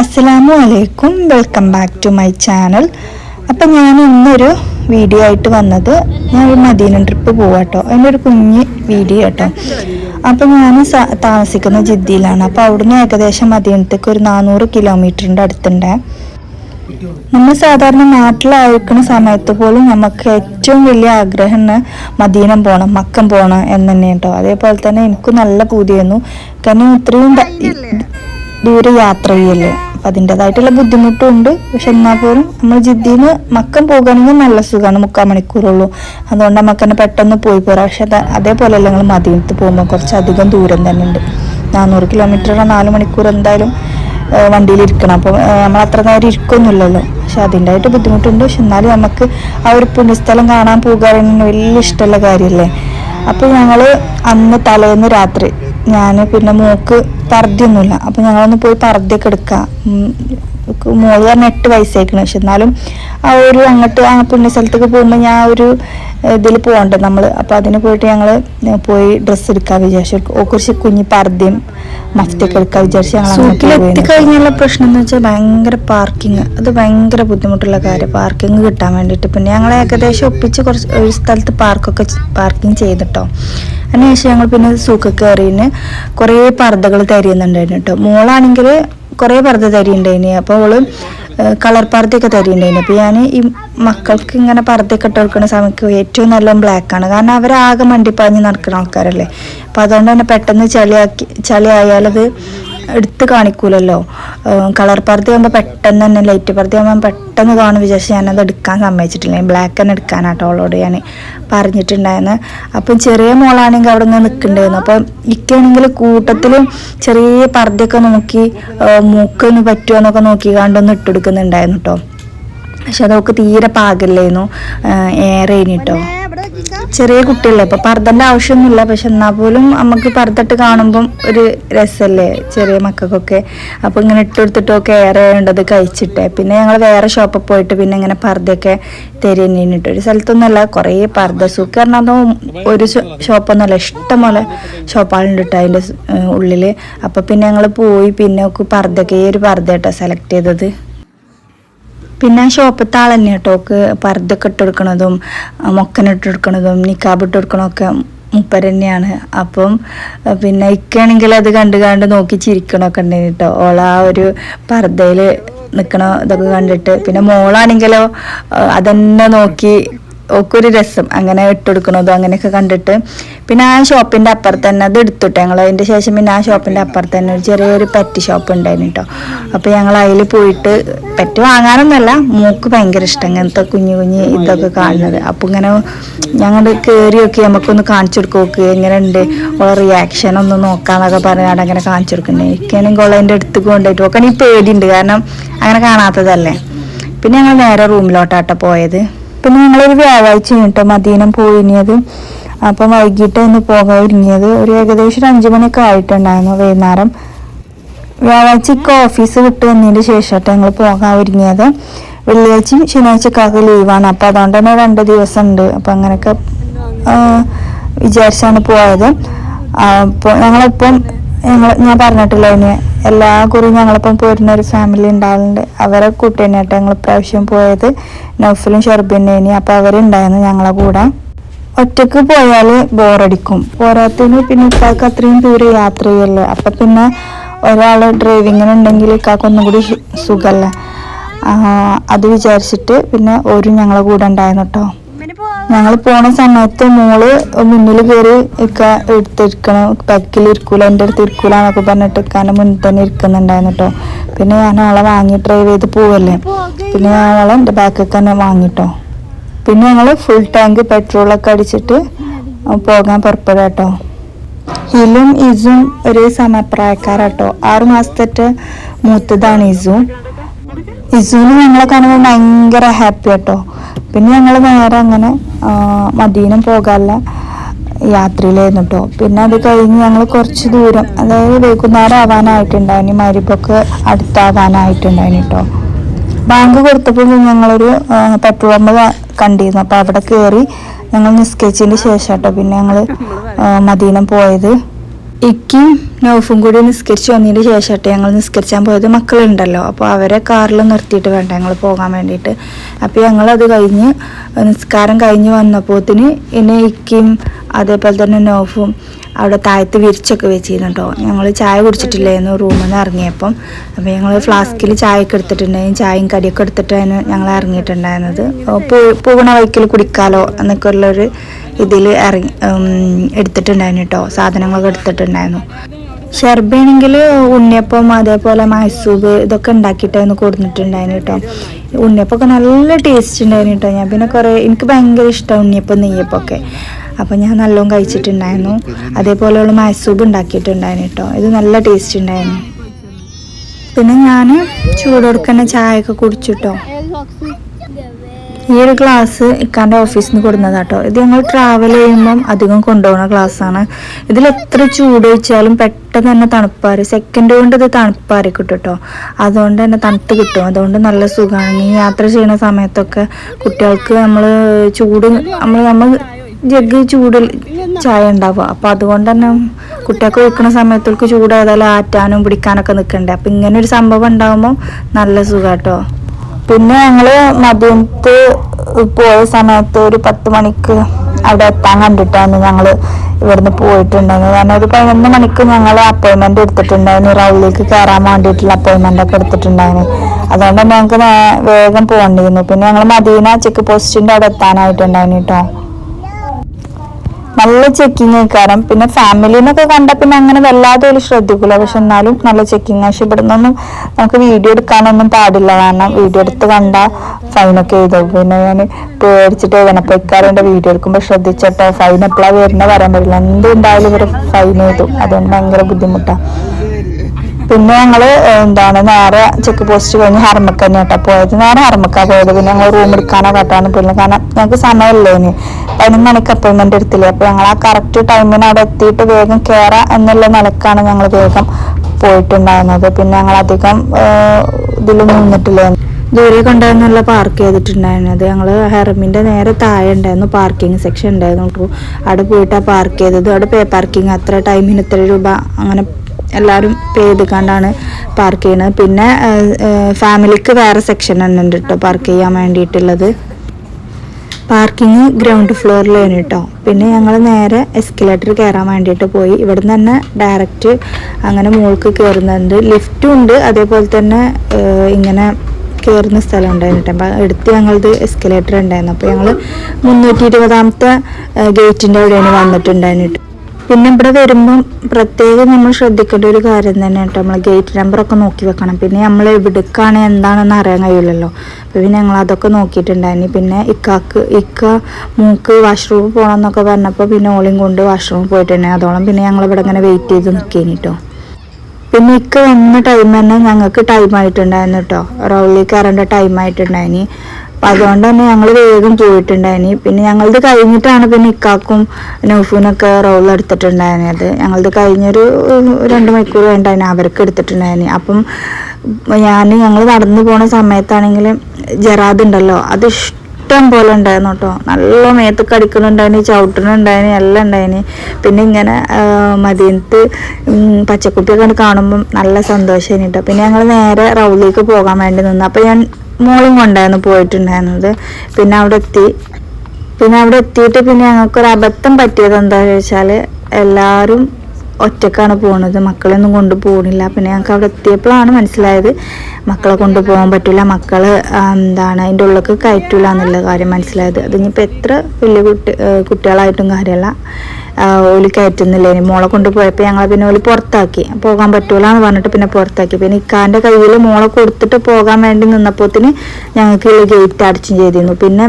അസ്സലാമു അലൈക്കും. Welcome back to my channel അപ്പം ഞാൻ ഇന്നൊരു വീഡിയോ ആയിട്ട് വന്നത് ഞാൻ ഒരു മദീന ട്രിപ്പ് പോവാട്ടോ. അതിന്റെ ഒരു കുഞ്ഞ് വീഡിയോ കേട്ടോ. അപ്പം ഞാൻ താമസിക്കുന്ന ജിദ്ദിയിലാണ്. അപ്പോൾ അവിടുന്ന് ഏകദേശം മദീനത്തേക്ക് ഒരു നാനൂറ് കിലോമീറ്ററിന്റെ അടുത്തുണ്ട്. നമ്മൾ സാധാരണ നാട്ടിലായിരിക്കുന്ന സമയത്ത് പോലും നമുക്ക് ഏറ്റവും വലിയ ആഗ്രഹം മദീനം പോകണം മക്കം പോകണം എന്ന് തന്നെ കേട്ടോ. അതേപോലെ തന്നെ എനിക്കും നല്ല പൂതിയായിരുന്നു. കാരണം ഇത്രയും ദ- ദൂരെ യാത്ര ചെയ്യല്ലേ അപ്പം അതിന്റെതായിട്ടുള്ള ബുദ്ധിമുട്ടും ഉണ്ട് പക്ഷെ എന്നാൽ പോലും നമ്മൾ ജിദ്ദീന്ന് മക്കം പോകുകയാണെങ്കിൽ നല്ല സുഖമാണ് മുക്കാൽ മണിക്കൂറുള്ളൂ. അതുകൊണ്ട് നമുക്ക് തന്നെ പെട്ടെന്ന് പോയി പോരാം. പക്ഷെ അതേപോലെ അതേപോലെയല്ല ഞങ്ങൾ മദീനത്ത് പോകുമ്പോൾ കുറച്ച് അധികം ദൂരം തന്നെ ഉണ്ട്. നാനൂറ് കിലോമീറ്റർ നാല് മണിക്കൂർ എന്തായാലും വണ്ടിയിൽ ഇരിക്കണം. അപ്പം നമ്മൾ അത്ര നേരം ഇരിക്കൊന്നുമില്ലല്ലോ. പക്ഷെ അതിന്റെതായിട്ട് ബുദ്ധിമുട്ടുണ്ട്. പക്ഷെ എന്നാലും നമുക്ക് ആ ഒരു പുണ്യസ്ഥലം കാണാൻ പോകുക വലിയ ഇഷ്ടമുള്ള കാര്യമല്ലേ? അപ്പോൾ ഞങ്ങൾ അന്ന് തലേന്ന് രാത്രി ഞാൻ പിന്നെ മൂക്ക് പർദ്ദയൊന്നുമില്ല അപ്പോൾ ഞങ്ങളൊന്ന് പോയി പർദ്ദയൊക്കെ എടുക്കാം. മോൾ പറഞ്ഞ എട്ട് വയസ്സായിരിക്കണം പക്ഷെ എന്നാലും ആ ഒരു അങ്ങോട്ട് ആ പുണ്യസ്ഥലത്തേക്ക് പോകുമ്പോൾ ഞാൻ ഒരു ഇതിൽ പോകണ്ടേ നമ്മൾ അപ്പോൾ അതിന് പോയിട്ട് ഞങ്ങൾ പോയി ഡ്രസ്സ് എടുക്കാൻ വിചാരിച്ചു. കുറച്ച് കുഞ്ഞി പർദ്ദയും മഫ്തിയൊക്കെ എടുക്കാൻ വിചാരിച്ചു ഞങ്ങൾ എത്തിക്കഴിഞ്ഞുള്ള പ്രശ്നം എന്ന് വെച്ചാൽ ഭയങ്കര പാർക്കിംഗ് അത് ഭയങ്കര ബുദ്ധിമുട്ടുള്ള കാര്യം. പാർക്കിംഗ് കിട്ടാൻ വേണ്ടിയിട്ട്. പിന്നെ ഞങ്ങൾ ഏകദേശം ഒപ്പിച്ച് കുറച്ച് ഒരു സ്ഥലത്ത് പാർക്കൊക്കെ പാർക്കിംഗ് ചെയ്തിട്ടോ. അതിനുശേഷം ഞങ്ങൾ പിന്നെ സൂക്ക് കയറിന് കുറേ പർദ്ദകൾ തരിയുന്നുണ്ടായിരുന്നു കേട്ടോ. മോളാണെങ്കിൽ കുറേ പർദ്ദ തരിയുണ്ടായിനി. അപ്പോൾ അവൾ കളർ പർദ്ദയൊക്കെ തരുന്നുണ്ടായിരുന്നു. അപ്പോൾ ഞാൻ ഈ മക്കൾക്ക് ഇങ്ങനെ പർദ്ദയൊക്കെ ഇട്ട് കൊടുക്കുന്ന സമയത്ത് ഏറ്റവും നല്ല ബ്ലാക്കാണ് കാരണം അവരാകെ മണ്ടിപ്പാഞ്ഞ് നടക്കുന്ന ആൾക്കാരല്ലേ. അപ്പം അതുകൊണ്ട് തന്നെ പെട്ടെന്ന് ചളിയാക്കി ചളിയായാലത് എടുത്ത് കാണിക്കൂലല്ലോ. കളർ പർദ്ദ ആകുമ്പോൾ പെട്ടെന്ന് തന്നെ ലൈറ്റ് പർദ്ദ ആകുമ്പോൾ പെട്ടെന്ന് കാണും വിചാരിച്ച് ഞാനത് എടുക്കാൻ സമ്മതിച്ചിട്ടില്ല. ബ്ലാക്ക് തന്നെ എടുക്കാനാട്ടോ അവളോട് ഞാൻ പറഞ്ഞിട്ടുണ്ടായിരുന്നു. അപ്പം ചെറിയ മോളാണെങ്കിൽ അവിടെ നിന്ന് നിൽക്കണ്ടായിരുന്നു അപ്പം ഇക്കാണെങ്കിൽ കൂട്ടത്തിൽ ചെറിയ പർദ്ദയൊക്കെ നോക്കി മൂക്കൊന്ന് പറ്റുമോ എന്നൊക്കെ നോക്കി കണ്ടൊന്ന് ഇട്ടെടുക്കുന്നുണ്ടായിരുന്നു കേട്ടോ പക്ഷെ അതൊക്കെ തീരെ പാകില്ലായിരുന്നു ഏറെ കേട്ടോ ചെറിയ കുട്ടികളെ അപ്പൊ പർദ്ദന്റെ ആവശ്യമൊന്നുമില്ല പക്ഷെ എന്നാൽ പോലും നമുക്ക് പർദ്ദട്ട് കാണുമ്പം ഒരു രസമല്ലേ ചെറിയ മക്കൾക്കൊക്കെ? അപ്പൊ ഇങ്ങനെ ഇട്ടെടുത്തിട്ടൊക്കെ ഏറെ വേണ്ടത് കഴിച്ചിട്ടേ. പിന്നെ ഞങ്ങൾ വേറെ ഷോപ്പിൽ പോയിട്ട് പിന്നെ ഇങ്ങനെ പർദ്ദയൊക്കെ തരുന്നിട്ട് ഒരു സ്ഥലത്തൊന്നുമല്ല കുറേ പർദ്ദ സൂക്ക് കാരണം അതോ ഒരു ഷോപ്പൊന്നുമല്ല ഇഷ്ടം പോലെ ഷോപ്പാളുണ്ട് കേട്ടോ അതിന്റെ ഉള്ളിൽ അപ്പൊ പിന്നെ ഞങ്ങൾ പോയി പിന്നെ ഈ ഒരു പർദ്ദ കേട്ടോ സെലക്ട് ചെയ്തത്. പിന്നെ ഷോപ്പത്താൾ ഷോപ്പത്തെ ആൾ തന്നെ കേട്ടോക്ക് പർദ്ദൊക്കെ ഇട്ടെടുക്കണതും മൊക്കനിട്ട് മൊക്കന കൊടുക്കണതും നിക്കാബ് ഇട്ട് കൊടുക്കണമൊക്കെ മുപ്പര് തന്നെയാണ് അപ്പം പിന്നെ ഇക്കാണെങ്കിൽ അത് കണ്ട് കണ്ട് നോക്കി ചിരിക്കണമൊക്കെ ഉണ്ടായിരുന്നു കേട്ടോ. ഓള ആ ഒരു പർദ്ദയിൽ നിൽക്കണ ഇതൊക്കെ കണ്ടിട്ട്. പിന്നെ മോളാണെങ്കിലോ അതന്നെ നോക്കി ഒരു രസം. അങ്ങനെ ഇട്ടുകൊടുക്കണതും അങ്ങനെയൊക്കെ കണ്ടിട്ട് പിന്നെ ആ ഷോപ്പിന്റെ അപ്പുറത്ത് തന്നെ അത് എടുത്തുട്ടോ ഞങ്ങൾ അതിന്റെ ശേഷം പിന്നെ ആ ഷോപ്പിന്റെ അപ്പുറത്ത് തന്നെ ഒരു ചെറിയൊരു പെറ്റ് ഷോപ്പ് ഉണ്ടായിരുന്നു കേട്ടോ അപ്പൊ ഞങ്ങൾ അതിൽ പോയിട്ട് പെറ്റ് വാങ്ങാനൊന്നുമല്ല മൂക്ക് ഭയങ്കര ഇഷ്ടം ഇങ്ങനത്തെ കുഞ്ഞു കുഞ്ഞ് ഇതൊക്കെ കാണുന്നത്. അപ്പൊ ഇങ്ങനെ ഞങ്ങൾ കയറി ഒക്കെ നമുക്കൊന്ന് കാണിച്ചു കൊടുക്കുക എങ്ങനെ ഉണ്ട് ഓളെ റിയാക്ഷൻ ഒന്ന് നോക്കാന്നൊക്കെ പറഞ്ഞാണ് അങ്ങനെ കാണിച്ചു കൊടുക്കുന്നത് എനിക്കാണെങ്കിൽ ഓളതിന്റെ അടുത്ത് കൊണ്ടുപോയിട്ട് ഒക്കെ ഈ പേടിയുണ്ട്. കാരണം അങ്ങനെ കാണാത്തതല്ലേ? പിന്നെ ഞങ്ങൾ നേരെ റൂമിലോട്ടാട്ടോ പോയത്. പിന്നെ ഞങ്ങളൊരു വ്യാഴാഴ്ച കേട്ടോ മദീനം പോയിനിയത് അപ്പം വൈകിട്ട് ഒന്ന് പോകാൻ ഒരുങ്ങിയത്. ഒരു ഏകദേശം ഒരു അഞ്ചു മണിയൊക്കെ ആയിട്ടുണ്ടായിരുന്നു വൈകുന്നേരം. വ്യാഴാഴ്ചക്ക് ഓഫീസ് വിട്ട് വന്നതിന് ശേഷമായിട്ട് ഞങ്ങൾ പോകാൻ ഒരുങ്ങിയത്. വെള്ളിയാഴ്ചയും ശനിയാഴ്ചക്കാർക്ക് ലീവാണ്. അപ്പം അതുകൊണ്ട് തന്നെ രണ്ട് ദിവസം ഉണ്ട് അപ്പം അങ്ങനെയൊക്കെ വിചാരിച്ചാണ് പോയത്. അപ്പോൾ ഞങ്ങളിപ്പം ഞങ്ങൾ ഞാൻ പറഞ്ഞിട്ടില്ല ഇനി എല്ലാ കുറിയും ഞങ്ങളിപ്പം പോരുന്ന ഒരു ഫാമിലി ഉണ്ടാവലുണ്ട്. അവരെ കൂട്ടി തന്നെയാട്ടോ ഞങ്ങൾ ഇപ്രാവശ്യം പോയത് നൗഫലും ഷെർബിനേനി. അപ്പോൾ അവരുണ്ടായിരുന്നു ഞങ്ങളെ കൂടെ. ഒറ്റയ്ക്ക് പോയാൽ ബോറടിക്കും. പോരാത്തതിന് പിന്നെ ഇക്കാക്ക് അത്രയും ദൂരെ യാത്ര ചെയ്യല്ലേ? അപ്പം പിന്നെ ഒരാൾ ഡ്രൈവിങ്ങിനുണ്ടെങ്കിൽ ഇക്കാക്ക് ഒന്നും കൂടി സുഖമല്ലേ അത് വിചാരിച്ചിട്ട് പിന്നെ ഒരു ഞങ്ങളെ കൂടെ ഉണ്ടായിരുന്നു കേട്ടോ ഞങ്ങൾ പോണ സമയത്ത് മോൾ മുന്നിൽ കയറി ഇക്ക എടുത്തിരിക്കണം ബാക്കിൽ ഇരിക്കൂല എന്റെ അടുത്ത് ഇരിക്കൂല എന്നൊക്കെ പറഞ്ഞിട്ട് ഇക്കാന്റെ മുന്നിൽ തന്നെ ഇരിക്കുന്നുണ്ടായിരുന്നു കേട്ടോ പിന്നെ ഞാൻ അവളെ വാങ്ങി ഡ്രൈവ് ചെയ്ത് പോവല്ലേ. പിന്നെ ഞാൻ അവളെ എന്റെ ബാക്കിൽ തന്നെ വാങ്ങിട്ടോ പിന്നെ ഞങ്ങൾ ഫുൾ ടാങ്ക് പെട്രോളൊക്കെ അടിച്ചിട്ട് പോകാൻ പുറപ്പെടാട്ടോ ഹിലും ഇസും ഒരേ സമപ്രായക്കാരാട്ടോ ആറു മാസത്തെ മൂത്തതാണ് ഇസു. ഇസുവിന് ഞങ്ങളെ കാണുമ്പോൾ ഭയങ്കര ഹാപ്പി കേട്ടോ പിന്നെ ഞങ്ങൾ നേരെ അങ്ങനെ മദീനം പോകാനുള്ള യാത്രയിലായിരുന്നു കേട്ടോ പിന്നെ അത് കഴിഞ്ഞ് ഞങ്ങൾ കുറച്ച് ദൂരം അതായത് വൈകുന്നേരം ആവാനായിട്ടുണ്ടായിന് മരിപ്പൊക്കെ അടുത്താവാനായിട്ടുണ്ടായിന് കേട്ടോ ബാങ്ക് കൊടുത്തപ്പോൾ ഞങ്ങളൊരു പെട്രോൾ പമ്പ് കണ്ടിരുന്നു. അപ്പോൾ അവിടെ കയറി ഞങ്ങൾ നിസ്കരിച്ചതിന് ശേഷം കേട്ടോ പിന്നെ ഞങ്ങൾ മദീനം പോയത്. ഇക്കും നൗഫും കൂടി നിസ്കരിച്ച് വന്നതിന് ശേഷമായിട്ട് ഞങ്ങൾ നിസ്കരിച്ചാൻ പോയത് മക്കളുണ്ടല്ലോ. അപ്പോൾ അവരെ കാറിൽ നിർത്തിയിട്ട് വേണ്ട ഞങ്ങൾ പോകാൻ വേണ്ടിയിട്ട്. അപ്പോൾ ഞങ്ങളത് കഴിഞ്ഞ് നിസ്കാരം കഴിഞ്ഞ് വന്നപ്പോത്തിന് ഇനി ഇക്കും അതേപോലെ തന്നെ നൗഫും അവിടെ താഴത്ത് വിരിച്ചൊക്കെ വെച്ചിരുന്നു കേട്ടോ ഞങ്ങൾ ചായ കുടിച്ചിട്ടില്ലായിരുന്നു റൂമിൽ നിന്ന് ഇറങ്ങിയപ്പം. അപ്പോൾ ഞങ്ങൾ ഫ്ലാസ്കിൽ ചായയൊക്കെ എടുത്തിട്ടുണ്ടായിരുന്നു. ചായയും കടിയൊക്കെ എടുത്തിട്ടാണ് ഞങ്ങൾ ഇറങ്ങിയിട്ടുണ്ടായിരുന്നത്. പൂവണ വൈക്കിൽ കുടിക്കാലോ എന്നൊക്കെ ഉള്ളൊരു ഇതിൽ ഉം, എടുത്തിട്ടുണ്ടായിരുന്നു കേട്ടോ. സാധനങ്ങളൊക്കെ എടുത്തിട്ടുണ്ടായിരുന്നു. ഷെർബയാണെങ്കിൽ ഉണ്ണിയപ്പം അതേപോലെ മൈസൂബ് ഇതൊക്കെ ഉണ്ടാക്കിയിട്ടായിരുന്നു കൊടുത്തിട്ടുണ്ടായിരുന്നു കേട്ടോ. ഉണ്ണിയപ്പമൊക്കെ നല്ല ടേസ്റ്റ് ഉണ്ടായിരുന്നു കേട്ടോ. ഞാൻ പിന്നെ കുറേ എനിക്ക് ഭയങ്കര ഇഷ്ടമാണ് ഉണ്ണിയപ്പം നെയ്യപ്പമൊക്കെ അപ്പോൾ ഞാൻ നല്ലോണം കഴിച്ചിട്ടുണ്ടായിരുന്നു. അതേപോലെയുള്ള മൈസൂബ് ഉണ്ടാക്കിയിട്ടുണ്ടായിരുന്നു കേട്ടോ. ഇത് നല്ല ടേസ്റ്റ് ഉണ്ടായിരുന്നു. പിന്നെ ഞാൻ ചൂടൊടുക്കുന്ന ചായ ഒക്കെ കുടിച്ചിട്ടോ ഈ ഒരു ഗ്ലാസ് ഇക്കാന്റെ ഓഫീസിൽ നിന്ന് കൊടുക്കുന്നത് കേട്ടോ ഇത് ഞങ്ങൾ ട്രാവൽ ചെയ്യുമ്പം അധികം കൊണ്ടുപോകുന്ന ഗ്ലാസ്സാണ് ഇതിൽ എത്ര ചൂട് വെച്ചാലും പെട്ടെന്ന് തന്നെ തണുപ്പാറ് സെക്കൻഡ് കൊണ്ട് ഇത് തണുപ്പാറി കിട്ടും കേട്ടോ അതുകൊണ്ട് തന്നെ തണുത്ത് കിട്ടും. അതുകൊണ്ട് നല്ല സുഖമാണ് ഈ യാത്ര ചെയ്യുന്ന സമയത്തൊക്കെ കുട്ടികൾക്ക് നമ്മൾ ചൂട് നമ്മൾ നമ്മൾ ജഗ് ചൂടിൽ ചായ ഉണ്ടാവുക. അപ്പോൾ അതുകൊണ്ട് തന്നെ കുട്ടികൾക്ക് വെക്കുന്ന സമയത്തൊക്കെ ചൂട് ഏതായാലും ആറ്റാനും പിടിക്കാനൊക്കെ നിൽക്കണ്ടേ അപ്പം ഇങ്ങനെ ഒരു സംഭവം ഉണ്ടാകുമ്പോൾ നല്ല സുഖാട്ടോ. പിന്നെ ഞങ്ങൾ മദ്യത്ത് പോയ സമയത്ത് ഒരു പത്ത് മണിക്ക് അവിടെ എത്താൻ കണ്ടിട്ടാണ് ഞങ്ങൾ ഇവിടുന്ന് പോയിട്ടുണ്ടായിരുന്നു കാരണം ഒരു പതിനൊന്ന് മണിക്ക് ഞങ്ങൾ അപ്പോയിൻമെന്റ് എടുത്തിട്ടുണ്ടായിരുന്നു. റൗളിലേക്ക് കയറാൻ വേണ്ടിയിട്ടുള്ള അപ്പോയിൻമെന്റ് ഒക്കെ എടുത്തിട്ടുണ്ടായിരുന്നു. അതുകൊണ്ട് തന്നെ ഞങ്ങൾക്ക് വേഗം പോകേണ്ടിയിരുന്നു. പിന്നെ ഞങ്ങൾ മദീന ചെക്ക് പോസ്റ്റിന്റെ അവിടെ എത്താനായിട്ടുണ്ടായിരുന്നു കേട്ടോ നല്ല ചെക്കിങ് കാരണം പിന്നെ ഫാമിലിനൊക്കെ കണ്ട പിന്നെ അങ്ങനെ വല്ലാതെ ഒരു ശ്രദ്ധിക്കില്ല പക്ഷെ എന്നാലും നല്ല ചെക്കിങ് പക്ഷെ ഇവിടുന്നൊന്നും നമുക്ക് വീഡിയോ എടുക്കാനൊന്നും പാടില്ല. കാരണം വീഡിയോ എടുത്ത് കണ്ട ഫൈനൊക്കെ എഴുതും. പിന്നെ ഞാൻ പേടിച്ചിട്ട് എഴുതണം ഇക്കാരന്റെ വീഡിയോ എടുക്കുമ്പോൾ ശ്രദ്ധിച്ചോട്ടോ. ഫൈൻ എപ്പോഴാണ് വരുന്നത് പറയാൻ പറ്റില്ല. എന്തുണ്ടായാലും ഇവർ ഫൈൻ എഴുതും. അതുകൊണ്ട് ഭയങ്കര ബുദ്ധിമുട്ടാണ് പിന്നെ ഞങ്ങൾ എന്താണ് നേരെ ചെക്ക് പോസ്റ്റ് കഴിഞ്ഞ് ഹർമക്ക തന്നെ കേട്ടോ പോയത്. നേരെ ഹർമക്ക പോയത്. പിന്നെ ഞങ്ങൾ റൂം എടുക്കാനോ കേട്ടാണ് പിന്നെ കാരണം ഞങ്ങൾക്ക് സമയമല്ലേ ഇനി? പതിനൊന്ന് മണിക്ക് അപ്പോയിൻമെന്റ് എടുത്തില്ലേ? അപ്പൊ ഞങ്ങൾ ആ കറക്റ്റ് ടൈമിന് അവിടെ എത്തിയിട്ട് വേഗം കയറാം എന്നുള്ള നിലക്കാണ് ഞങ്ങൾ വേഗം പോയിട്ടുണ്ടായിരുന്നത്. പിന്നെ ഞങ്ങൾ അധികം ഇതിൽ നിന്നിട്ടില്ല? ദൂരെ കൊണ്ടുവന്നുള്ള പാർക്ക് ചെയ്തിട്ടുണ്ടായിരുന്നത്. ഞങ്ങൾ ഹെർമിന്റെ നേരെ താഴെ ഉണ്ടായിരുന്നു. പാർക്കിംഗ് സെക്ഷൻ ഉണ്ടായിരുന്നു. അവിടെ പോയിട്ടാണ് പാർക്ക് ചെയ്തത്. അവിടെ പേ പാർക്കിംഗ് അത്ര ടൈമിന് ഇത്ര രൂപ അങ്ങനെ എല്ലാവരും പേ ചെയ്തുകൊണ്ടാണ് പാർക്ക് ചെയ്യുന്നത് പിന്നെ ഫാമിലിക്ക് വേറെ സെക്ഷൻ തന്നെ ഉണ്ട് കേട്ടോ പാർക്ക് ചെയ്യാൻ വേണ്ടിയിട്ടുള്ളത്. പാർക്കിങ് ഗ്രൗണ്ട് ഫ്ലോറിലാണ് കേട്ടോ പിന്നെ ഞങ്ങൾ നേരെ എസ്കലേറ്റർ കയറാൻ വേണ്ടിയിട്ട് പോയി. ഇവിടുന്ന് തന്നെ ഡയറക്റ്റ് അങ്ങനെ മുകൾക്ക് കയറുന്നുണ്ട് ലിഫ്റ്റും ഉണ്ട്. അതേപോലെ തന്നെ ഇങ്ങനെ കയറുന്ന സ്ഥലം ഉണ്ടായിരുന്നു അപ്പം എടുത്ത് ഞങ്ങളത് എസ്കലേറ്റർ ഉണ്ടായിരുന്നു. അപ്പോൾ ഞങ്ങൾ മുന്നൂറ്റി ഇരുപതാമത്തെ ഗേറ്റിന്റെ അവിടെയാണ് വന്നിട്ടുണ്ടായിരുന്നു പിന്നെ ഇവിടെ വരുമ്പം പ്രത്യേകം നമ്മൾ ശ്രദ്ധിക്കേണ്ട ഒരു കാര്യം തന്നെ കേട്ടോ നമ്മൾ ഗേറ്റ് നമ്പറൊക്കെ നോക്കി വെക്കണം. പിന്നെ നമ്മൾ എവിടേക്കാണ് എന്താണെന്ന് അറിയാൻ കഴിയില്ലല്ലോ. അപ്പോൾ പിന്നെ ഞങ്ങൾ അതൊക്കെ നോക്കിയിട്ടുണ്ടായിരുന്നു പിന്നെ ഇക്കാക്ക് ഇക്ക മൂക്ക് വാഷ്റൂമിൽ പോകണം എന്നൊക്കെ പറഞ്ഞപ്പോൾ പിന്നെ ഓളിയും കൊണ്ട് വാഷ്റൂമിൽ പോയിട്ടുണ്ടായി അതോളം പിന്നെ ഞങ്ങൾ ഇവിടെ ഇങ്ങനെ വെയിറ്റ് ചെയ്ത് നിൽക്കേനി കേട്ടോ പിന്നെ ഇക്ക വന്ന ടൈം തന്നെ ഞങ്ങൾക്ക് ടൈം ആയിട്ടുണ്ടായിരുന്നു കേട്ടോ റൗളിൽ കയറേണ്ട ടൈം ആയിട്ടുണ്ടായിനി. അപ്പം അതുകൊണ്ട് തന്നെ ഞങ്ങൾ വേഗം പോയിട്ടുണ്ടായിന്. പിന്നെ ഞങ്ങളത് കഴിഞ്ഞിട്ടാണ് പിന്നെ ഇക്കാക്കും നൗഫൂനൊക്കെ റോൾ എടുത്തിട്ടുണ്ടായിരുന്നത് ഞങ്ങളത് കഴിഞ്ഞൊരു രണ്ട് മണിക്കൂർ വേണ്ടായിരുന്നു അവർക്ക് എടുത്തിട്ടുണ്ടായിരുന്നു അപ്പം ഞാൻ ഞങ്ങൾ നടന്നു പോണ സമയത്താണെങ്കിൽ ജറാദ് ഉണ്ടല്ലോ അത് ഇഷ്ടം പോലെ ഉണ്ടായിരുന്നു കേട്ടോ. നല്ല മേത്തൊക്കെ അടിക്കുന്നുണ്ടായിന് ചവിട്ടുന്നുണ്ടായിന് എല്ലാം ഉണ്ടായിന്. പിന്നെ ഇങ്ങനെ മദീനത്ത് ഉം, പച്ചക്കുട്ടിയൊക്കെ കാണുമ്പം നല്ല സന്തോഷമായിരുന്നു കേട്ടോ. പിന്നെ ഞങ്ങൾ നേരെ റൗളിലേക്ക് പോകാൻ വേണ്ടി നിന്നു. അപ്പോൾ ഞാൻ മോളും കൊണ്ടായിരുന്നു പോയിട്ടുണ്ടായിരുന്നത്. പിന്നെ അവിടെ എത്തി. പിന്നെ അവിടെ എത്തിയിട്ട് പിന്നെ ഞങ്ങൾക്കൊരു അബദ്ധം പറ്റിയത് എന്താണെന്ന് വെച്ചാൽ എല്ലാവരും ഒറ്റക്കാണ് പോകുന്നത് മക്കളെയൊന്നും കൊണ്ട് പോകണില്ല പിന്നെ ഞങ്ങൾക്ക് അവിടെ എത്തിയപ്പോഴാണ് മനസ്സിലായത് മക്കളെ കൊണ്ടുപോകാൻ പറ്റില്ല മക്കൾ എന്താണ് അതിന്റെ ഉള്ളിലേക്ക് കയറ്റില്ല എന്നുള്ള കാര്യം മനസ്സിലായത്. അതിനിപ്പോൾ എത്ര വലിയ കുട്ടി കുട്ടികളായിട്ടും കാര്യമല്ല. ഓലി കയറ്റുന്നില്ല. ഇനി മോളെ കൊണ്ടുപോയപ്പോൾ ഞങ്ങൾ പിന്നെ ഓൽ പുറത്താക്കി. പോകാൻ പറ്റൂല എന്ന് പറഞ്ഞിട്ട് പിന്നെ പുറത്താക്കി. പിന്നെ ഇക്കാന്റെ കയ്യിൽ മോളെ കൊടുത്തിട്ട് പോകാൻ വേണ്ടി നിന്നപ്പോത്തിന് ഞങ്ങൾക്ക് ഗേറ്റ് അടച്ചും ചെയ്തിരുന്നു. പിന്നെ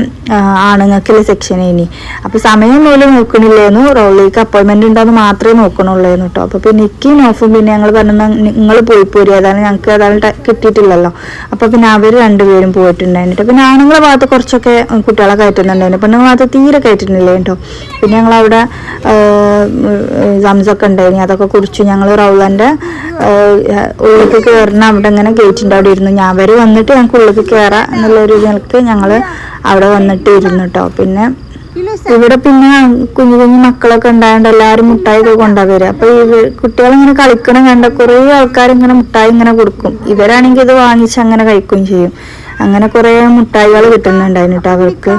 ആണുങ്ങൾക്കില്ല സെക്ഷൻ ഇനി അപ്പോൾ സമയം പോലും നോക്കണില്ലായിരുന്നു റോളിലേക്ക് ഉണ്ടോ എന്ന് മാത്രമേ നോക്കണുള്ളായിരുന്നു കേട്ടോ അപ്പോൾ പിന്നെ ഇക്കും നോഫും പിന്നെ ഞങ്ങൾ പറഞ്ഞു നിങ്ങൾ പോയി പോരി. അതാണ് ഞങ്ങൾക്ക് ഏതായാലും ട- കിട്ടിയിട്ടില്ലല്ലോ അപ്പോൾ പിന്നെ അവർ രണ്ടുപേരും പോയിട്ടുണ്ടായിരുന്നു ട്ടോ. പിന്നെ ആണുങ്ങളെ ഭാഗത്ത് കുറച്ചൊക്കെ കുട്ടികളെ കയറ്റുന്നുണ്ടായിരുന്നു. പെണ്ണുങ്ങളെ ഭാഗത്ത് തീരെ കയറ്റുന്നില്ല കേട്ടോ പിന്നെ ഞങ്ങൾ അവിടെ സംസൊക്കെ ഉണ്ടായിരുന്നു. അതൊക്കെ കുറിച്ച് ഞങ്ങൾ റൗലന്റെ ഉള്ളിലേക്ക് കയറുന്ന അവിടെ ഇങ്ങനെ ഗേറ്റിന്റെ അവിടെ ഇരുന്നു. ഞാൻ അവർ വന്നിട്ട് ഞങ്ങൾക്ക് ഉള്ളിലേക്ക് കയറാം എന്നുള്ളൊരു നിലയ്ക്ക് ഞങ്ങൾ അവിടെ വന്നിട്ട് ഇരുന്നു കേട്ടോ പിന്നെ ഇവിടെ പിന്നെ കുഞ്ഞു കുഞ്ഞു മക്കളൊക്കെ ഉണ്ടായോണ്ട് എല്ലാവരും മുട്ടായി ഒക്കെ കൊണ്ടുവരിക അപ്പൊ ഈ കുട്ടികളിങ്ങനെ കളിക്കണം കണ്ട കുറേ ആൾക്കാർ ഇങ്ങനെ മുട്ടായി ഇങ്ങനെ കൊടുക്കും. ഇവരാണെങ്കിൽ ഇത് വാങ്ങിച്ച് അങ്ങനെ കഴിക്കുകയും ചെയ്യും. അങ്ങനെ കുറേ മുട്ടായികൾ കിട്ടുന്നുണ്ടായിരുന്നു കേട്ടോ അവർക്ക്.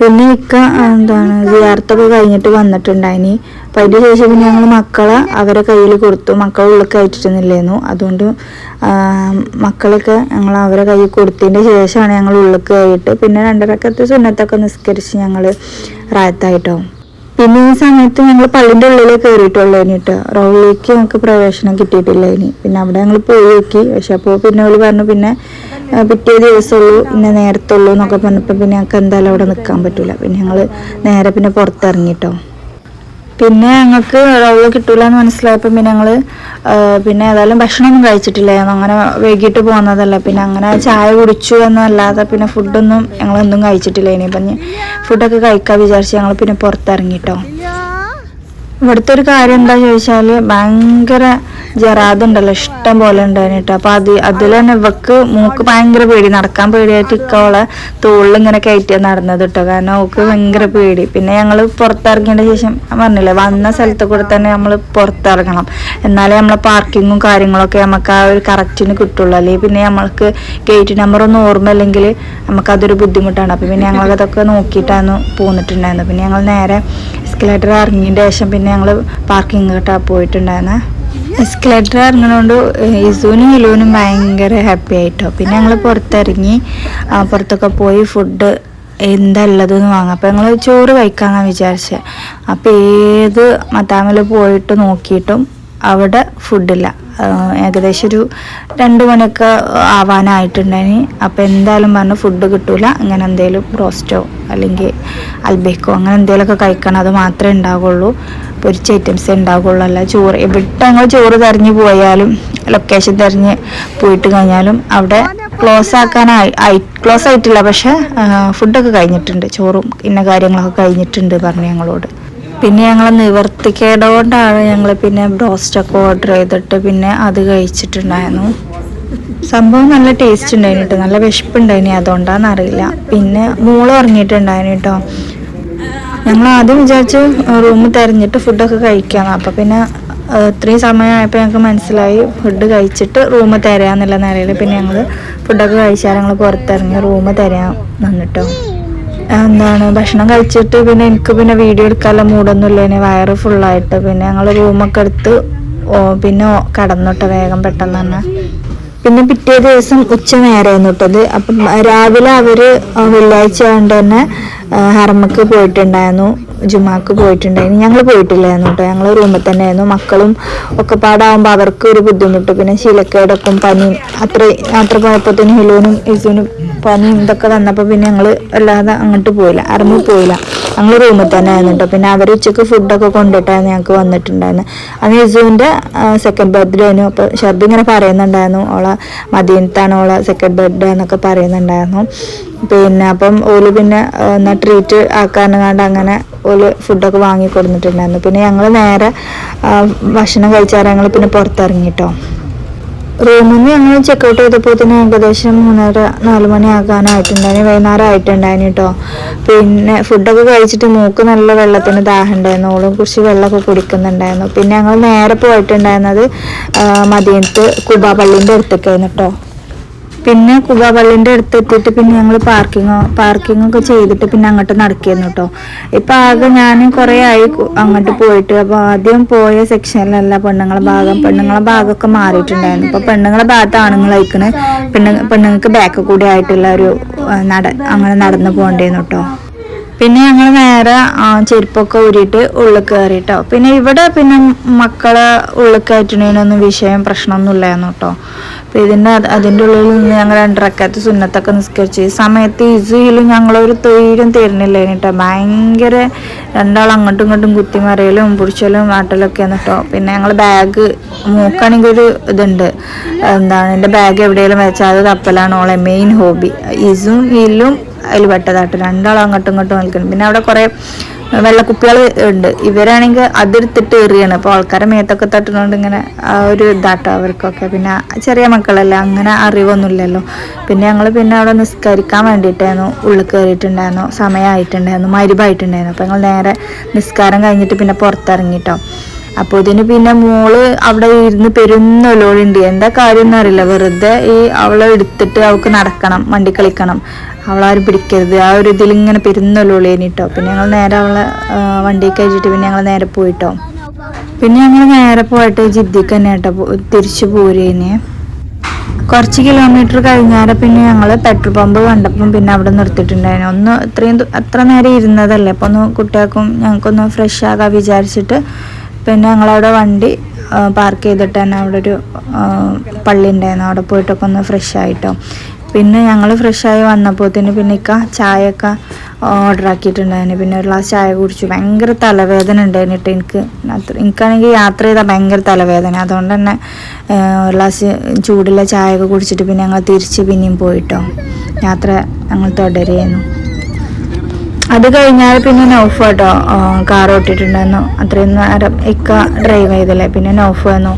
പിന്നെ ഇക്ക എന്താണ് ജിയാർത്തൊക്കെ കഴിഞ്ഞിട്ട് വന്നിട്ടുണ്ടായിനി. അപ്പം അതിന് ശേഷം പിന്നെ ഞങ്ങൾ മക്കളെ അവരെ കയ്യിൽ കൊടുത്തു. മക്കളെ ഉള്ളിൽ കയറ്റിട്ടൊന്നുമില്ലായിരുന്നു. അതുകൊണ്ട് മക്കളൊക്കെ ഞങ്ങൾ അവരെ കയ്യിൽ കൊടുത്തതിന്റെ ശേഷമാണ് ഞങ്ങൾ ഉള്ളിൽ കയറിയിട്ട് പിന്നെ രണ്ടരക്കത്തെ സുന്നത്തൊക്കെ നിസ്കരിച്ച് ഞങ്ങൾ റായത്തായിട്ടോ. പിന്നെ ഈ സമയത്ത് ഞങ്ങൾ പള്ളിന്റെ ഉള്ളിലേക്ക് കയറിയിട്ടുള്ളൂ കേട്ടോ റോളിലേക്ക് ഞങ്ങൾക്ക് പ്രവേശനം കിട്ടിയിട്ടില്ല ഇനി പിന്നെ അവിടെ ഞങ്ങൾ പോയി നോക്കി. പക്ഷെ അപ്പോൾ പിന്നെ അവൾ പറഞ്ഞു പിന്നെ പിറ്റേ ദിവസമുള്ളൂ പിന്നെ നേരത്തെ ഉള്ളൂ എന്നൊക്കെ പറഞ്ഞപ്പോൾ പിന്നെ ഞങ്ങൾക്ക് എന്തായാലും അവിടെ നിൽക്കാൻ പറ്റില്ല പിന്നെ ഞങ്ങൾ നേരെ പിന്നെ പുറത്തിറങ്ങിട്ടോ. പിന്നെ ഞങ്ങൾക്ക് റോൾ കിട്ടൂല എന്ന് മനസ്സിലായപ്പോൾ പിന്നെ ഞങ്ങൾ പിന്നെ ഏതായാലും ഭക്ഷണമൊന്നും കഴിച്ചിട്ടില്ലായിരുന്നു അങ്ങനെ വൈകിട്ട് പോകുന്നതല്ല പിന്നെ അങ്ങനെ ചായ കുടിച്ചു എന്നല്ലാതെ പിന്നെ ഫുഡൊന്നും ഞങ്ങളൊന്നും കഴിച്ചിട്ടില്ല. ഇനിയിപ്പം ഫുഡൊക്കെ കഴിക്കാൻ വിചാരിച്ച് ഞങ്ങൾ പിന്നെ പുറത്തിറങ്ങിട്ടോ. ഇവിടുത്തെ ഒരു കാര്യം എന്താ ചോദിച്ചാൽ ഭയങ്കര ജറാദ് ഉണ്ടല്ലോ ഇഷ്ടം പോലെ ഉണ്ടായിട്ട് അപ്പൊ അത് അതിൽ തന്നെ ഇവക്ക് മൂക്ക് ഭയങ്കര പേടി നടക്കാൻ പേടിയായിട്ട് ഇക്കവളെ തോളിൽ ഇങ്ങനെ കയറ്റി നടന്നത് കേട്ടോ കാരണം അവക്ക് ഭയങ്കര പേടി. പിന്നെ ഞങ്ങൾ പുറത്തിറങ്ങിയതിന് ശേഷം പറഞ്ഞില്ലേ വന്ന സ്ഥലത്ത് കൂടെ തന്നെ നമ്മൾ പുറത്തിറങ്ങണം. എന്നാലേ നമ്മളെ പാർക്കിങ്ങും കാര്യങ്ങളൊക്കെ നമുക്ക് ആ ഒരു കറക്റ്റിന് കിട്ടുള്ളൂ. അല്ലെങ്കിൽ പിന്നെ നമ്മൾക്ക് ഗേറ്റ് നമ്പർ ഒന്നും ഓർമ്മയില്ലെങ്കിൽ നമുക്കതൊരു ബുദ്ധിമുട്ടാണ്. അപ്പം പിന്നെ ഞങ്ങൾ അതൊക്കെ നോക്കിയിട്ടാണ് പോന്നിട്ടുണ്ടായിരുന്നത്. പിന്നെ ഞങ്ങൾ നേരെ എസ്കലേറ്റർ ഇറങ്ങിയതിന് ശേഷം പിന്നെ ഞങ്ങൾ പാർക്കിംഗ് കേട്ടാ പോയിട്ടുണ്ടായിരുന്നെ. എസ്കലേറ്റർ ഇറങ്ങുന്നതുകൊണ്ട് ഇസുവിനും ഇലുവിനും ഭയങ്കര ഹാപ്പി ആയിട്ടോ. പിന്നെ ഞങ്ങൾ പുറത്തിറങ്ങി പുറത്തൊക്കെ പോയി ഫുഡ് എന്താ ഉള്ളതെന്ന് വാങ്ങാം. അപ്പം ഞങ്ങൾ ചോറ് കഴിക്കാമെന്നാണ് വിചാരിച്ചത് അപ്പം ഏത് മത്താമിൽ പോയിട്ട് നോക്കിയിട്ടും അവിടെ ഫുഡില്ല ഏകദേശം ഒരു രണ്ട് മണിയൊക്കെ ആവാനായിട്ടുണ്ടായി അപ്പോൾ എന്തായാലും പറഞ്ഞ് ഫുഡ് കിട്ടൂല. അങ്ങനെ എന്തെങ്കിലും റോസ്റ്റോ അല്ലെങ്കിൽ അൽബേക്കോ അങ്ങനെ എന്തെങ്കിലുമൊക്കെ കഴിക്കണം. അത് മാത്രമേ ഉണ്ടാവുള്ളൂ പൊരിച്ച ഐറ്റംസേ ഉണ്ടാകുള്ളൂ അല്ല ചോറ് എവിടെ ഞങ്ങൾ ചോറ് തെരഞ്ഞു പോയാലും ലൊക്കേഷൻ തെരഞ്ഞ് പോയിട്ട് കഴിഞ്ഞാലും അവിടെ ക്ലോസ് ആക്കാനായി ക്ലോസ് ആയിട്ടില്ല. പക്ഷേ ഫുഡൊക്കെ കഴിഞ്ഞിട്ടുണ്ട്. ചോറും ഇന്ന കാര്യങ്ങളൊക്കെ കഴിഞ്ഞിട്ടുണ്ട് പറഞ്ഞു ഞങ്ങളോട്. പിന്നെ ഞങ്ങൾ നിവർത്തിക്കേണ്ടതുകൊണ്ടാണ് ഞങ്ങൾ പിന്നെ ബ്രോസ്റ്റൊക്കെ ഓർഡർ ചെയ്തിട്ട് പിന്നെ അത് കഴിച്ചിട്ടുണ്ടായിരുന്നു. സംഭവം നല്ല ടേസ്റ്റ് ഉണ്ടായിരുന്നു കേട്ടോ നല്ല വിശപ്പുണ്ടായിനി. അതുകൊണ്ടാണെന്നറിയില്ല പിന്നെ മോൾ ഉറങ്ങിയിട്ടുണ്ടായിരുന്നു കേട്ടോ ഞങ്ങൾ ആദ്യം വിചാരിച്ച് റൂം തിരഞ്ഞിട്ട് ഫുഡൊക്കെ കഴിക്കാന്ന്. അപ്പം പിന്നെ ഇത്രയും സമയമായപ്പോൾ ഞങ്ങൾക്ക് മനസ്സിലായി ഫുഡ് കഴിച്ചിട്ട് റൂം തരാന്നുള്ള നിലയിൽ പിന്നെ ഞങ്ങൾ ഫുഡൊക്കെ കഴിച്ചാൽ ഞങ്ങൾ പുറത്തിറങ്ങി റൂം തരാൻ നിന്നിട്ടോ. എന്താണ് ഭക്ഷണം കഴിച്ചിട്ട് പിന്നെ എനിക്ക് പിന്നെ വീഡിയോ എടുക്കാനുള്ള മൂടൊന്നുമില്ല. ഇനി വയറ് ഫുള്ളായിട്ട് പിന്നെ ഞങ്ങൾ റൂമൊക്കെ എടുത്ത് പിന്നെ കടന്നുട്ടോ വേഗം പെട്ടെന്ന് തന്നെ. പിന്നെ പിറ്റേ ദിവസം ഉച്ച നേരമായിരുന്നു കേട്ടത് അപ്പം രാവിലെ അവർ വെള്ളിയാഴ്ച കൊണ്ട് തന്നെ ഹർമ്മക്ക് പോയിട്ടുണ്ടായിരുന്നു. ജുമാക്ക് പോയിട്ടുണ്ടായിരുന്നു. ഞങ്ങൾ പോയിട്ടില്ലായിരുന്നു കേട്ടോ ഞങ്ങൾ റൂമിൽ തന്നെ ആയിരുന്നു. മക്കളും ഒക്കെ പാടാവുമ്പോൾ അവർക്ക് ഒരു ബുദ്ധിമുട്ട്. പിന്നെ ശീലക്കേടൊപ്പം പനിയും അത്ര അത്ര കുഴപ്പത്തിന് ഹിലൂനും ഇസുനും പനിയും ഇതൊക്കെ വന്നപ്പോൾ പിന്നെ ഞങ്ങൾ അല്ലാതെ അങ്ങോട്ട് പോയില്ല. അറമ്മിൽ പോയില്ല. ഞങ്ങൾ റൂമിൽ തന്നെ ആയിരുന്നു കേട്ടോ പിന്നെ അവർ ഉച്ചയ്ക്ക് ഫുഡൊക്കെ കൊണ്ടിട്ടായിരുന്നു ഞങ്ങൾക്ക് വന്നിട്ടുണ്ടായിരുന്നു. അന്ന് ഇസുവിന്റെ സെക്കൻഡ് ബർത്ത്ഡേ ആയിരുന്നു. അപ്പോൾ ഷർദ് ഇങ്ങനെ പറയുന്നുണ്ടായിരുന്നു. ഓളെ മദീനത്താണ് ഓളെ സെക്കൻഡ് ബർത്ത്ഡേ എന്നൊക്കെ പറയുന്നുണ്ടായിരുന്നു. പിന്നെ അപ്പം ഓൽ പിന്നെ എന്നാൽ ട്രീറ്റ് ആക്കാനുകാണ്ട് അങ്ങനെ ഓൽ ഫുഡൊക്കെ വാങ്ങി കൊടുത്തിട്ടുണ്ടായിരുന്നു പിന്നെ ഞങ്ങൾ നേരെ ഭക്ഷണം കഴിച്ചാൽ ഞങ്ങൾ പിന്നെ പുറത്തിറങ്ങിട്ടോ. റൂമിൽ ഞങ്ങൾ ചെക്കൗട്ട് ചെയ്തപ്പോൾ തന്നെ ഏകദേശം മൂന്നര നാല് മണി ആകാനായിട്ടുണ്ടായിരുന്നു വൈകുന്നേരം ആയിട്ടുണ്ടായിരുന്നു കേട്ടോ പിന്നെ ഫുഡൊക്കെ കഴിച്ചിട്ട് മൂക്ക് നല്ല വെള്ളത്തിന് ദാഹം ഉണ്ടായിരുന്നു ഓളും കുറച്ച് വെള്ളമൊക്കെ കുടിക്കുന്നുണ്ടായിരുന്നു. പിന്നെ ഞങ്ങൾ നേരെ പോയിട്ടുണ്ടായിരുന്നത് മദീനത്ത് കുബാ പള്ളീന്റെ അടുത്തേക്കായിരുന്നു കേട്ടോ പിന്നെ കുഗാപള്ളിന്റെ അടുത്ത് എത്തിയിട്ട് പിന്നെ ഞങ്ങൾ പാർക്കിങ് പാർക്കിംഗ് ഒക്കെ ചെയ്തിട്ട് പിന്നെ അങ്ങോട്ട് നടക്കിയിരുന്നു കേട്ടോ ഇപ്പൊ ആകെ ഞാൻ കുറേ ആയി അങ്ങോട്ട് പോയിട്ട്. അപ്പോൾ ആദ്യം പോയ സെക്ഷനിലല്ല പെണ്ണുങ്ങളെ ഭാഗം. പെണ്ണുങ്ങളെ ഭാഗമൊക്കെ മാറിയിട്ടുണ്ടായിരുന്നു. ഇപ്പൊ പെണ്ണുങ്ങളെ ഭാഗത്ത് ആണുങ്ങൾ അയക്കണ് പെണ്ണു പെണ്ണുങ്ങൾക്ക് ബാക്ക് കൂടി ആയിട്ടുള്ള ഒരു നട അങ്ങനെ നടന്നു പോകേണ്ടിയിരുന്നു കേട്ടോ പിന്നെ ഞങ്ങൾ നേരെ ചെരുപ്പൊക്കെ ഊരിയിട്ട് ഉള്ളിൽ കയറിട്ടോ പിന്നെ ഇവിടെ പിന്നെ മക്കളെ ഉള്ളിൽ കയറ്റുന്നതിനൊന്നും വിഷയം പ്രശ്നമൊന്നും ഇല്ലായിരുന്നു കേട്ടോ. അപ്പോൾ ഇതിന്റെ അത് അതിന്റെ ഉള്ളിൽ നിന്ന് ഞങ്ങൾ രണ്ടരക്കത്ത് സുന്നത്തൊക്കെ നിസ്കരിച്ച്. ഈ സമയത്ത് ഇസുയിലും ഞങ്ങളൊരു തൊഴിലും തരുന്നില്ല കേട്ടോ. ഭയങ്കര രണ്ടാൾ അങ്ങോട്ടും ഇങ്ങോട്ടും കുത്തിമറിയലും പിടിച്ചലും നാട്ടിലൊക്കെയാണ് കേട്ടോ. പിന്നെ ഞങ്ങൾ ബാഗ് മൂക്കാണെങ്കിൽ ഒരു ഇതുണ്ട്. എന്താണ് എന്റെ ബാഗ് എവിടെയെങ്കിലും വെച്ചാൽ അത് തപ്പലാണ് ഓളെ മെയിൻ ഹോബി ഇസും ഇല്ലും അതിൽ പെട്ടതായിട്ട് രണ്ടാളും അങ്ങോട്ടും ഇങ്ങോട്ടും നിൽക്കുന്നു. പിന്നെ അവിടെ കുറേ വെള്ളക്കുപ്പികൾ ഉണ്ട്. ഇവരാണെങ്കിൽ അതിർത്തിട്ട് എറിയാണ് അപ്പോൾ ആൾക്കാരെ മേത്തൊക്കെ തട്ടുന്നതുകൊണ്ട് ഇങ്ങനെ ആ ഒരു ഇതാട്ടോ അവർക്കൊക്കെ. പിന്നെ ചെറിയ മക്കളല്ലേ അങ്ങനെ അറിവൊന്നുമില്ലല്ലോ. പിന്നെ ഞങ്ങൾ പിന്നെ അവിടെ നിസ്കരിക്കാൻ വേണ്ടിയിട്ടായിരുന്നു. ഉള്ളിൽ കയറിയിട്ടുണ്ടായിരുന്നു. സമയമായിട്ടുണ്ടായിരുന്നു. മരുഭായിട്ടുണ്ടായിരുന്നു അപ്പോൾ ഞങ്ങൾ നേരെ നിസ്കാരം കഴിഞ്ഞിട്ട് പിന്നെ പുറത്തിറങ്ങിട്ടോ. അപ്പോൾ ഇതിന് പിന്നെ മോൾ അവിടെ ഇരുന്ന് പെരുന്നൊലോളുണ്ട് എന്താ കാര്യം എന്നറിയില്ല. വെറുതെ ഈ അവളെ എടുത്തിട്ട് അവൾക്ക് നടക്കണം വണ്ടി കളിക്കണം. അവളാരും പിടിക്കരുത്. ആ ഒരു ഇതിൽ ഇങ്ങനെ പെരുന്നൊലോളേനിട്ടോ പിന്നെ ഞങ്ങൾ നേരെ അവളെ വണ്ടി കഴിച്ചിട്ട് പിന്നെ ഞങ്ങൾ നേരെ പോയിട്ടോ. പിന്നെ ഞങ്ങൾ നേരെ പോയിട്ട് ജിദ്ദിക്ക് തന്നെ കേട്ടോ തിരിച്ചു പോരേന്. കുറച്ച് കിലോമീറ്റർ കഴിഞ്ഞാൽ പിന്നെ ഞങ്ങൾ പെട്രോൾ പമ്പ് കണ്ടപ്പം പിന്നെ അവിടെ നിർത്തിയിട്ടുണ്ടായിരുന്നു ഒന്ന് ഇത്രയും അത്ര നേരം ഇരുന്നതല്ലേ. അപ്പോൾ ഒന്ന് കുട്ടികൾക്കും ഞങ്ങൾക്കൊന്ന് ഫ്രഷ് ആകാൻ വിചാരിച്ചിട്ട് പിന്നെ ഞങ്ങളവിടെ വണ്ടി പാർക്ക് ചെയ്തിട്ട് തന്നെ അവിടെ ഒരു പള്ളി ഉണ്ടായിരുന്നു. അവിടെ പോയിട്ടൊക്കെ ഒന്ന് ഫ്രഷ് ആയിട്ടോ. പിന്നെ ഞങ്ങൾ ഫ്രഷായി വന്നപ്പോത്തിന് പിന്നെ ഇക്ക ചായയൊക്കെ ഓർഡർ ആക്കിയിട്ടുണ്ടായിരുന്നു പിന്നെ ഒരു ഗ്ലാസ് ചായ കുടിച്ചു. ഭയങ്കര തലവേദന ഉണ്ടായിരുന്നിട്ട് എനിക്ക്. അത്ര എനിക്കാണെങ്കിൽ യാത്ര ചെയ്താൽ ഭയങ്കര തലവേദന. അതുകൊണ്ട് തന്നെ ഒരു ഗ്ലാസ് ചൂടുള്ള ചായയൊക്കെ കുടിച്ചിട്ട് പിന്നെ ഞങ്ങൾ തിരിച്ച് പിന്നെയും പോയിട്ടോ. യാത്ര ഞങ്ങൾ തുടരുകയായിരുന്നു അത് കഴിഞ്ഞാൽ പിന്നെ നൗഫ് കേട്ടോ കാർ ഓട്ടിട്ടുണ്ടായിരുന്നു അത്രയും നേരം ഇക്ക ഡ്രൈവ് ചെയ്തല്ലേ പിന്നെ നൗഫ് വന്നു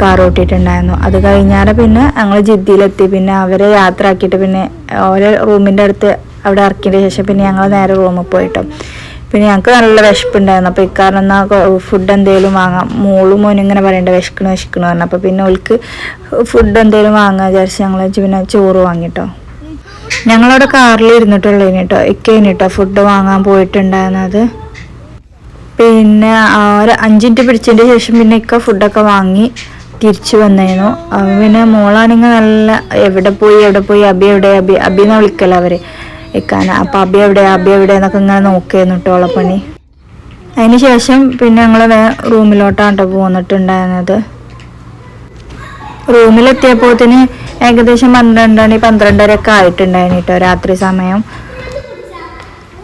കാർ ഓട്ടിട്ടുണ്ടായിരുന്നു അത് കഴിഞ്ഞാൽ പിന്നെ ഞങ്ങൾ ജിദ്ദിയിലെത്തി. പിന്നെ അവരെ യാത്ര ആക്കിയിട്ട് പിന്നെ ഓരോ റൂമിന്റെ അടുത്ത് അവിടെ ഇറക്കിയതിന് ശേഷം പിന്നെ ഞങ്ങൾ നേരെ റൂമിൽ പോയിട്ടോ. പിന്നെ ഞങ്ങൾക്ക് നല്ല വിശപ്പുണ്ടായിരുന്നു. അപ്പോൾ ഇക്കാരണം എന്നാൽ ഫുഡ് എന്തെങ്കിലും വാങ്ങാം. മോളും മോനും ഇങ്ങനെ പറയേണ്ട വിശക്കണു വിശക്കണു പറഞ്ഞു. അപ്പോൾ പിന്നെ ഓൾക്ക് ഫുഡ് എന്തെങ്കിലും വാങ്ങാൻ വിചാരിച്ച് ഞങ്ങൾ പിന്നെ ചോറ് വാങ്ങിട്ടോ. ഞങ്ങളവിടെ കാറിൽ ഇരുന്നിട്ടുള്ളൂ കേട്ടോ. ഇക്കേന് കേട്ടോ ഫുഡ് വാങ്ങാൻ പോയിട്ടുണ്ടായിരുന്നത്. പിന്നെ ഒരു അഞ്ചിന്റെ പിടിച്ചതിന്റെ ശേഷം പിന്നെ ഇക്ക ഫുഡൊക്കെ വാങ്ങി തിരിച്ചു വന്നിരുന്നു പിന്നെ മോളാണെങ്കിൽ നല്ല എവിടെ പോയി എവിടെ പോയി അബി എവിടെ അബി അബി എന്നാ വിളിക്കല അവർ? ഇക്കാന. അപ്പം അബി എവിടെ അബി എവിടെ എന്നൊക്കെ ഇങ്ങനെ നോക്കിയിരുന്നു കേട്ടോ പണി. അതിന് ശേഷം പിന്നെ ഞങ്ങൾ റൂമിലോട്ടാണ് കേട്ടോ പോന്നിട്ടുണ്ടായിരുന്നത്. റൂമിലെത്തിയപ്പോത്തിന് ഏകദേശം പന്ത്രണ്ട് മണി പന്ത്രണ്ടര ഒക്കെ ആയിട്ടുണ്ടായിരുന്നു കേട്ടോ രാത്രി സമയം.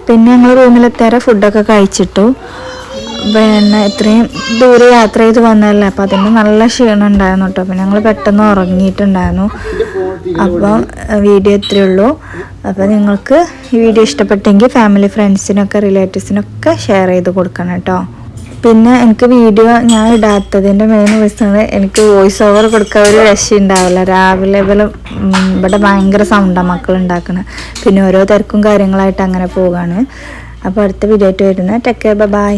പിന്നെ ഞങ്ങൾ റൂമിലെത്തിയാറെ ഫുഡൊക്കെ കഴിച്ചിട്ടു. പിന്നെ ഇത്രയും ദൂരെ യാത്ര ചെയ്ത് വന്നതല്ലേ അപ്പം അതിന്റെ നല്ല ക്ഷീണം ഉണ്ടായിരുന്നു കേട്ടോ പിന്നെ ഞങ്ങൾ പെട്ടെന്ന് ഉറങ്ങിയിട്ടുണ്ടായിരുന്നു. അപ്പോൾ വീഡിയോ ഇത്രയേ ഉള്ളൂ. അപ്പോൾ നിങ്ങൾക്ക് ഈ വീഡിയോ ഇഷ്ടപ്പെട്ടെങ്കിൽ ഫാമിലി ഫ്രണ്ട്സിനൊക്കെ റിലേറ്റീവ്സിനൊക്കെ ഷെയർ ചെയ്ത് കൊടുക്കണം കേട്ടോ. പിന്നെ എനിക്ക് വീഡിയോ ഞാൻ ഇടാത്തതിന്റെ മെയിൻ റീസണാണ് എനിക്ക് വോയിസ് ഓവർ കൊടുക്കാൻ ഒരു രക്ഷയുണ്ടാവില്ല രാവിലെ ഇവലും ഇവിടെ ഭയങ്കര സൗണ്ടാണ് മക്കൾ ഉണ്ടാക്കുന്നത് പിന്നെ ഓരോ തിരക്കും കാര്യങ്ങളായിട്ട് അങ്ങനെ പോവുകയാണ് അപ്പോൾ അടുത്ത വീഡിയോ ആയിട്ട് വരുന്നത്. Tech by